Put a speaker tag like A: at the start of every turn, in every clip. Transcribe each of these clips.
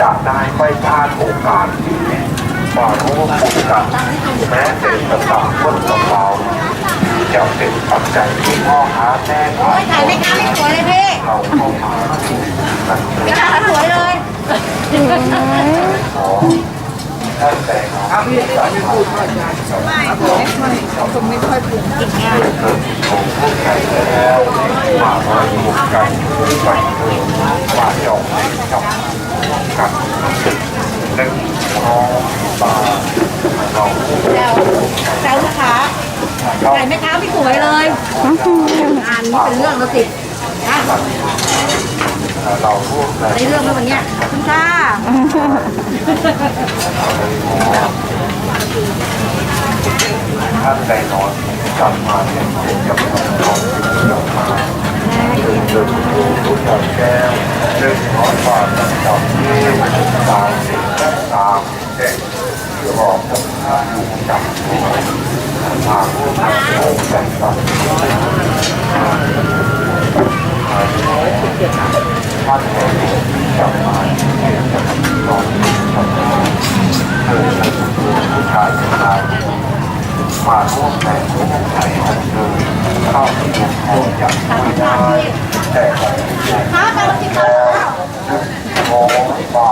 A: จะได้ไม่พลาดโอกาสที่มาร่วมบุญกันแม้แต่สตางค์ต้นกระเป๋าจะเป็นปัจจัยที่พ่อค้าแม่ขาย
B: ถ่ายไม่กล้าไม่สวยเลยพี่
A: เราเข้ามา
B: ไม่กล้าสวยเลย
A: ขอท่านแต่งงานที่จะมา
C: ผมไม่ค่อยปรุง
A: เกิดของผู้ใหญ่แล้วมาไว้รวมกันไปเถิดมาจองจับ กันหนึ่งสองสามเรา
B: แซวแซวลูกค้าถ่ายไม่กล้าไม่สวยเลยงานนี้เป็นเรื่องแล้วสินะ
A: เราร่วมกัน
B: ในเรื่องแล้ววันเนี้ยคุณค่ะ
A: ท่านใดนอนกลับมาเนี่ยกับของกลับมา เดินเดินดูทุกอย่างแก้วเดินน้อยกว่าจับที่ตามสิ่งตามเด็กรอผมอยู่จับตัวมาร่วมกันโอ้ใจสั่นท่านแห่งจับมาเห็นจะนอนจับมาเดินเดินดูผู้ชายผู้ชาย มาร่วมแรงร่วมใจกันเดินเข้าไปดูโคงอย่างไม่ได้แต่ของที่
B: ค้าไปวันที่เขา
A: โอ้บา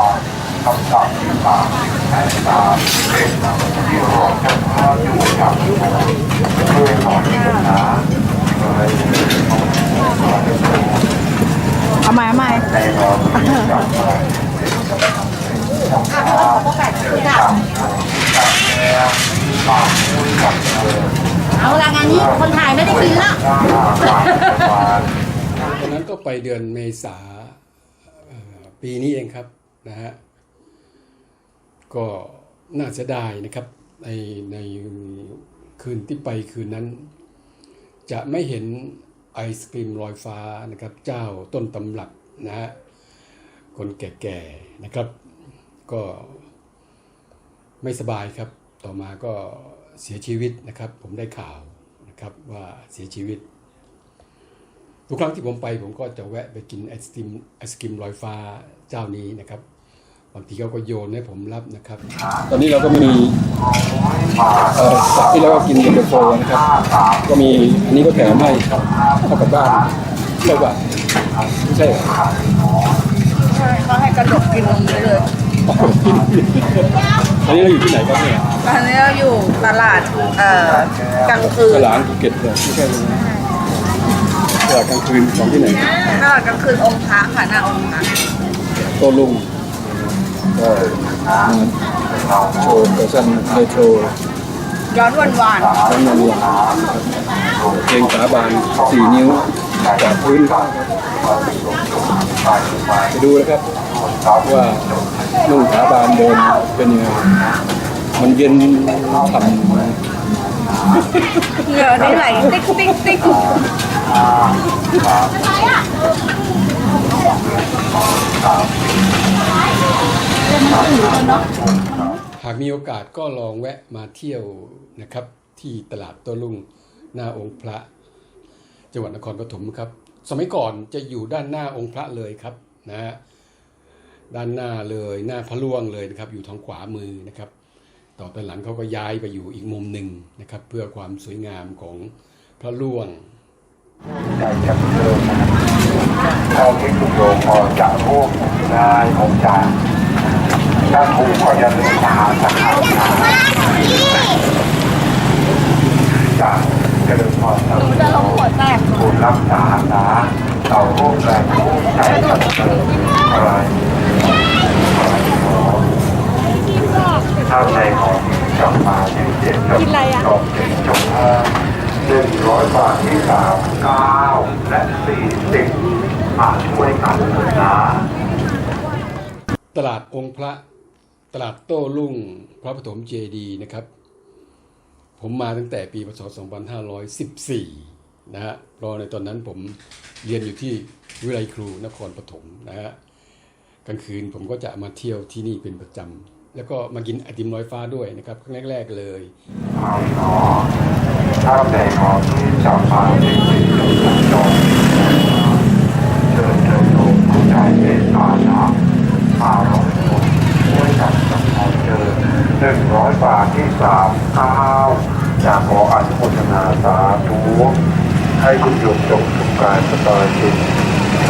A: คำสั่งที่ตามแห่งตามเป็นที่รอจะพาอยู่กับโมเพื่อหน่อยนะเลย
C: เอาใหม่เอาใหม่
A: ในนอนจับมาจับมา
B: โอกาสที่ค่ะ
A: จับจับแก้วปากคุยกับเธอ
B: เอาละงานนี้คนถ่ายไม่ได้กินละ
A: หน้าปากปาก
D: ตอนนั้นก็ไปเดือนเมษาเอ่อปีนี้เองครับนะฮะก็น่าเสียดายนะครับในในคืนที่ไปคืนนั้น จะไม่เห็น ไอศกรีมลอยฟ้านะครับ เจ้าต้นตำรับนะฮะคนแก่ๆนะครับ ก็ไม่สบายครับ ต่อมาก็เสียชีวิตนะครับ ผมได้ข่าวนะครับว่าเสียชีวิต ทุกครั้งที่ผมไปผมก็จะแวะไปกินไอศกรีมไอศกรีมลอยฟ้าเจ้านี้นะครับ บางทีเขาก็โยนให้ผมรับนะครับ ตอนนี้เราก็มีเอ่อจากที่เราก็กินเย็นตาโฟนะครับ ก็มีอันนี้ก็แถมให้เข้ากับบ้านเท่ากับไม่ใช่เหรอ
C: ใช่เขาให้กระดกกินตรงนี้เลย
D: ตอนนี้เราอยู่ที่ไหนครับเนี่ย
C: ตอนนี้เราอยู่ตลาดเอ่อกลางคืน
D: ตลาดภูเก็ตเลยไม่ใช่เลยนะตลาดกลางคืนของที่ไหน
C: ตลาดกลางคืนองค์พระค่ะหน้าองค์พระ
D: โตลุง ก็มาโชว์เปอร์เซ็นต์ในโชว์
C: ย้อนวันวาน
D: ทั้งนั้นเลยเพลงสาบานสี่นิ้วจากพื้นไปดูนะครับว่านุ่งสาบานเดินเป็นยังไงมันเย็นฉ่ำ
C: เหงื่อนี่ไหลติ๊กติ๊กติ๊ก
D: หากมีโอกาสก็ลองแวะมาเที่ยวนะครับ ที่ตลาดโต้รุ่งหน้าองค์พระ จังหวัดนครปฐมครับ สมัยก่อนจะอยู่ด้านหน้าองค์พระเลยครับนะฮะด้านหน้าเลยหน้าพระล่วงเลยนะครับ อยู่ทางขวามือนะครับ ต่อไปหลังเขาก็ย้ายไปอยู่อีกมุมหนึ่งนะครับ เพื่อความสวยงามของพระล่วง
A: ใจกับเธอเท่าที่คุณโยมพอจะร่วมได้องจาร ถ้าถูกก็อย่าลืมมาหาสักครั้งนะจากเจริญพรเราจะลงหัวแตกคุณรักษานะเราร่วมแรงร่วมใจกับเธออะไรอะไรหนอถ้าใจของกลับมาเย็นเย็นกับดอกเจ็ดจงห้าหนึ่งร้อยบาทที่สามเก้าและสี่สิบมาช่วยกันนะ
D: ตลาดองค์พระ ตลาดโต้รุ่งพระปฐมเจดีนะครับ ผมมาตั้งแต่ปีพศ 2514 นะฮะเพราะในตอนนั้นผมเรียนอยู่ที่วิไลครูนครปฐมนะฮะกลางคืนผมก็จะมาเที่ยวที่นี่เป็นประจำแล้วก็มากินไอติมลอยฟ้าด้วยนะครับครั้งแรก ๆเลย
A: เอาหนอถ้าในของที่จะมาที่สิ่งที่จงเชิญเชิญโยมผู้ใจเมตตานะมาลง่าที่สามเก้าอยากขออนุโมทนาสาธุให้คุณโยมจงสุขกายสบายจิต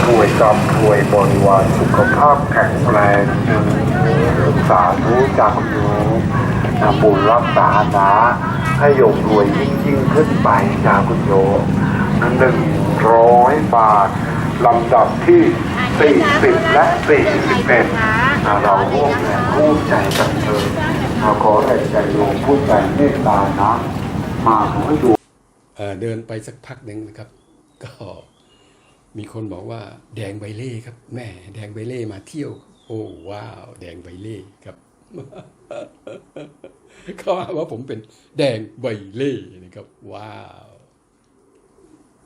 A: รวยกรรมรวยบริวารสุขภาพแข็งแรงสาธุจากคุณโยมนำบุญรักษานะให้โยมรวยยิ่งยิ่งขึ้นไปจากคุณโยมหนึ่งร้อยบาทลำดับที่สี่สิบและสี่สิบเอ็ด เราร่วมแรงร่วมใจกันเถิดเราขอแรงใจโยมพูดใจเมตตานะ มาขอให้ดู
D: เอ่อเดินไปสักพักหนึ่งนะครับ ก็มีคนบอกว่า แดงใบเล่ครับ แม่แดงใบเล่มาเที่ยว โอ้ว้าว แดงใบเล่ครับเขาหาว่าผมเป็นแดงใบเล่นะครับ ว้าว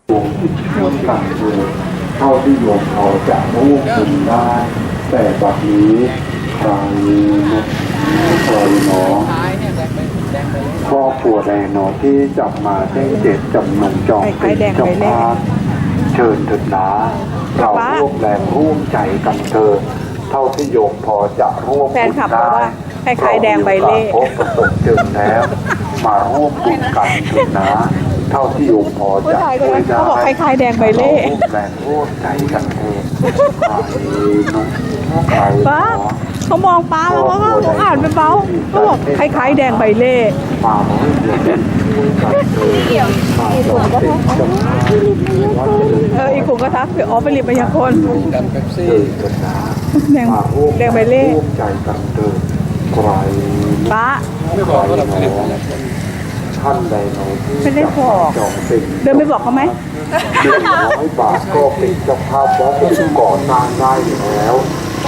A: ดวงที่ช่วยกันดูเท่าที่โยมพอจะร่วมบุญได้ แต่บัดนี้ใครนะใครหนอครอบครัวใดหนอที่จับมาได้เจ็ดจำนวนจองเป็นเจ้าภาพเชิญเถิดนะเราร่วมแรงร่วมใจกันเถิดเท่าที่โยมพอจะร่วม
C: แฟนคลับบอกว่าคล้ายๆแดงใบเล่
A: พบประสบเจอแล้ว มาร่วมบุญกันเถิดนะเท่าที่โยมพอ
C: ผู้
A: จะ
C: ชายคน
A: ช่วย
C: นั้น
A: ได้
C: เขาบอกคล้ายๆแดงใบเล่
A: ร่วมแรงร่วมใจกันเองเนาะใคร
C: ป้า
A: เนา
C: เขามองป้าแล้วเขาก็เขาอ่านเป็นเบาเขาบอกคล้ายๆแดงใบเล่
A: มาขอให้เดือนช่วยกันเถิดมาจงเป็นจงวัดเอ
C: ออีกกลุ่มก็ทักอ๋อไปริบมายากล
D: ดำเป๊ปซี่
A: กันนะ
C: แดง
A: มาร่วม
C: แดงใบเล่
A: ร่วมใจกันเถิดใคร
C: ป้า
D: ไม่บอกว่าเราผลิตอะไร
A: ท่านใดหนอที่
C: ไม่ได้บอก
A: จองเป็น
C: เดินไปบอกเขาไหม
A: เดือนร้อยบาทก็เป็นเจ้าภาพวัดที่ก่อสร้างได้อยู่แล้ว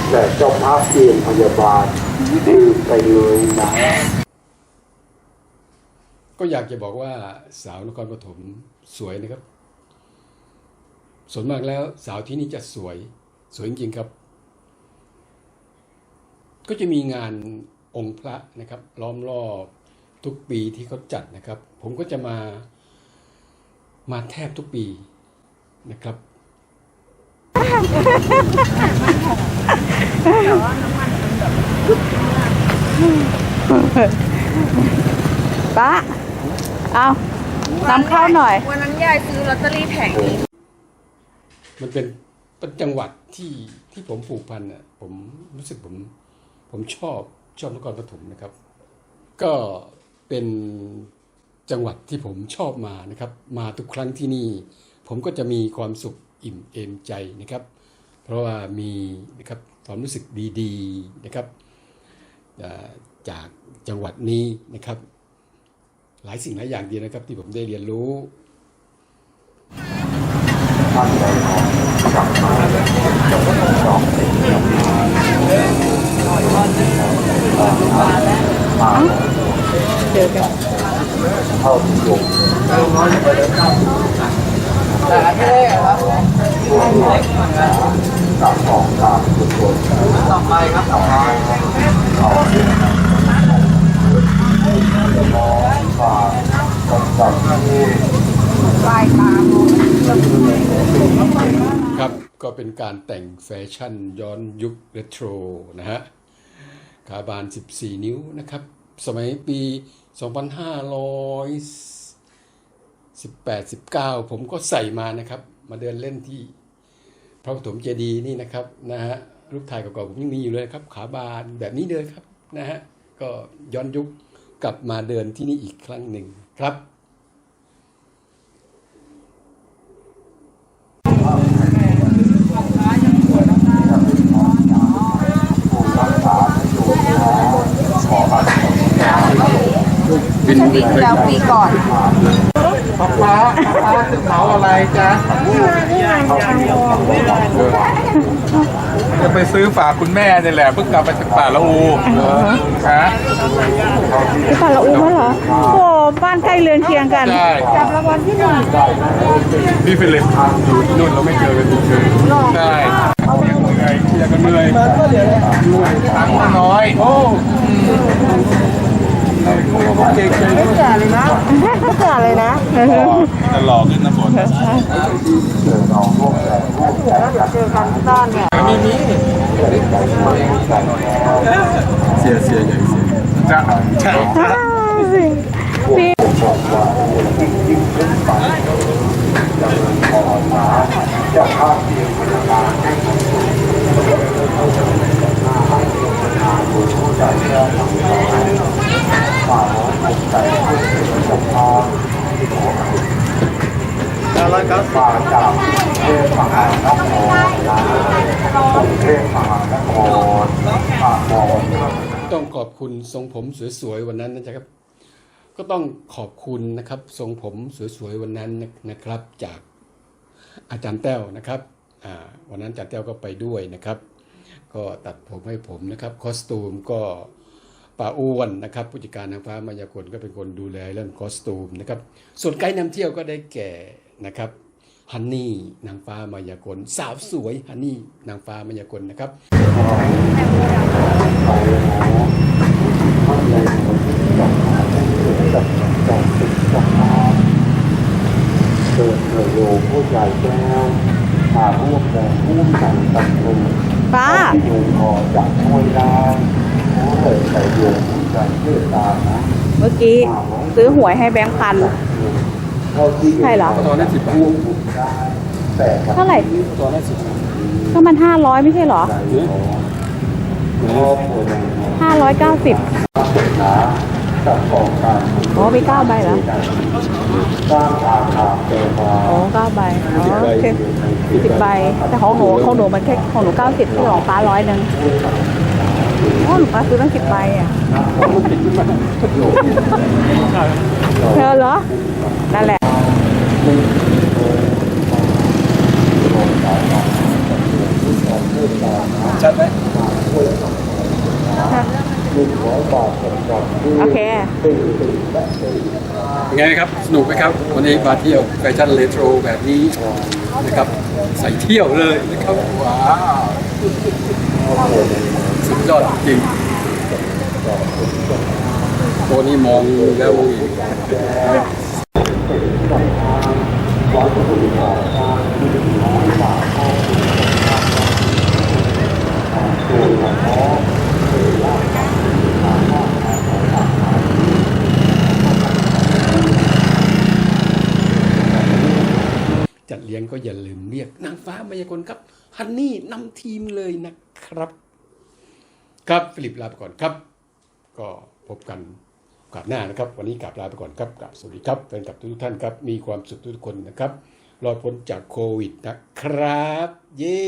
A: แต่เจ้าภาพเตียงพยาบาลดื่มไปเลยนะ
D: ก็อยากจะบอกว่าสาวนครปฐมสวยนะครับ ส่วนมากแล้วสาวที่นี่จะสวย สวยจริงๆครับ ก็จะมีงานองค์พระนะครับ ล้อมรอบ ทุกปีที่เขาจัดนะครับ ผมก็จะมามาแทบทุกปีนะครับ
C: ป้าเอานำเข้าหน่อย
B: วันนั้นยายซื้อลอตเตอรี่แผงนี้
D: มันเป็นเป็นจังหวัดที่ที่ผมผูกพันอะผมรู้สึกผมผมชอบชอบนครปฐมนะครับ ก็ เป็นจังหวัดที่ผมชอบมานะครับ มาทุกครั้งที่นี่ ผมก็จะมีความสุขอิ่มเอมใจนะครับ เพราะว่ามีนะครับความรู้สึกดีๆนะครับจากจังหวัดนี้นะครับ หลายสิ่งหลายอย่างดีนะครับ ที่ผมได้เรียนรู้
A: ท่านใดหนอกลับมาแล้วจะเป็นจองเป็นเจ้าภาพมา
C: เจอกัน
A: เข้าถุงไกแต่อันนี้ครับสองสองสามศูนย์ต่อไปครับต่อไปสองสองสามสองสามลายตา
D: ครับก็เป็นการแต่งแฟชั่นย้อนยุคเรโทรนะฮะกาบาน 14 นิ้วนะครับ สมัยปี 2518 19 ผมก็ใส่มานะครับ มาเดินเล่นที่พระปฐมเจดีย์นี่นะครับนะฮะรูปถ่ายเก่าๆผมยังมีอยู่เลยครับ ขาบานแบบนี้เลยครับนะฮะก็ย้อนยุคกลับมาเดินที่นี่อีกครั้งหนึ่งครับ บินบินไป
C: แล้วปีก่ อน
E: ป๊าป๊าป๊าจะเผาอะไรจ๊ะจะไปซื้อฝากคุณแม่นี่แหละเพิ่งกลับมาจากป่าละอูฮะไป่า
C: ละอูเหรอโอ้บ้านใกล้เรือนเคียงกัน
E: ใช่
C: จับรางวัลที่หนึ่ง
E: พี่ฟิลิปอยู่นู่นเราไม่เจอกันเฉยๆใช่เหนื่อยเคลียร์กันเหนื่อยตังค์ก็น้อย โอ้
C: ไม่แก่เลยนะไม่แก่เลยนะ
E: จะหล่อขึ้นนะฝน
C: เดี๋ยวเจอกันที่บ้านเนี่ย
E: มีมีเสียเสียใหญ่เสียจ้ะใช่
C: สิพี่
A: บอกว่าสิสิจะพรนะจะภาพเดียวเวลาให้ของคุณนาบุญผู้ใจแก้ทั้งหลายฝ่าน้องผมใจผู้เป็นสมภารมาจากเทพมหานครนะกรุงเทพมหานครมามอง
D: ต้องขอบคุณทรงผมสวยๆวันนั้นนะครับ ก็ต้องขอบคุณนะครับทรงผมสวยๆวันนั้นนะครับจากอาจารย์แต้วนะครับอ่าวันนั้นอาจารย์แต้วก็ไปด้วยนะครับ ก็ตัดผมให้ผมนะครับ คอสตูมก็ ป้าอ้วนนะครับผู้จัดการนางฟ้ามายากลก็เป็นคนดูแลเรื่องคอสตูมนะครับส่วนไกด์นำเที่ยวก็ได้แก่นะครับฮันนี่นางฟ้ามายากลสาวสวยฮันนี่นางฟ้ามายากลนะครับ
A: เดินเถิดโยมผู้ใหญ่แก้วมาร่วมแรงร่วมกันตัดมือ
C: ป้า
A: ที่โยมพอจะช่วยได้โอ้เลยใส่โยมผู้ใจเมตตานะ
C: เมื่อกี้ซื้อหวยให้แบงค์พันใช่เหรอ
D: ตอนนั้น10บาท
A: ร่
C: เท่าไหร่
D: ตอนนั้นสิบ
C: ก็มันห้าร้อยไม่ใช่เหรอห้าร้อยเก้าสิบ
A: นะกับกองการบุญ
C: อ๋อมีเก้าใบเหรอ
A: สร้เก้า
C: ใบอ๋อโอเคสิบใบแต่ของหนูของหนูมันแค่ของหนูเก้าสิบที่ของฟ้าร้อยหนึ่ง อ๋อหนูฟ้าซื้อตั้งสิบใบอะเธอเหรอ นั่นแหละ
D: ชัดไหม
A: หนึ่งร้อยบาทสำหรับผู้
C: โอเค
A: ตื่นตื่นและตื่น
D: เป็นไงครับ สนุกไหมครับ วันนี้มาเที่ยวแฟชั่นเรโทรแบบนี้นะครับ ใส่เที่ยวเลยนะครับ ว้าวสุด ยอดจริงตัวนี้มองแล้วจัดเลี้ยงก็อย่าลืมเรียกนางฟ้ามายากลครับ ฮันนี่นำทีมเลยนะครับ ครับฟิลิปลาไปก่อนครับ ก็พบกันกลับหน้านะครับ วันนี้กลับลาไปก่อนครับกลับสวัสดีครับแฟนคลับทุกท่านครับ มีความสุขทุกคนนะครับรอดพ้นจากโควิดนะครับ เย้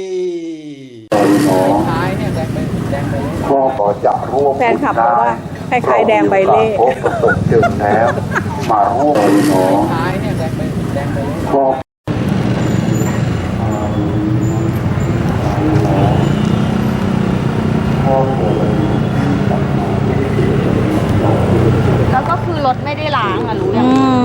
A: ก็ขอจะร่วม
C: แฟนคลับบอกว่าคล้ายๆแดงใบเล่
A: พบประสบเจอแล้ว มาร่วมเนาะก็พ่อเกิ
F: แล้วก็คือรถไม่ได้ล้างอะรู้ยัง
C: อืม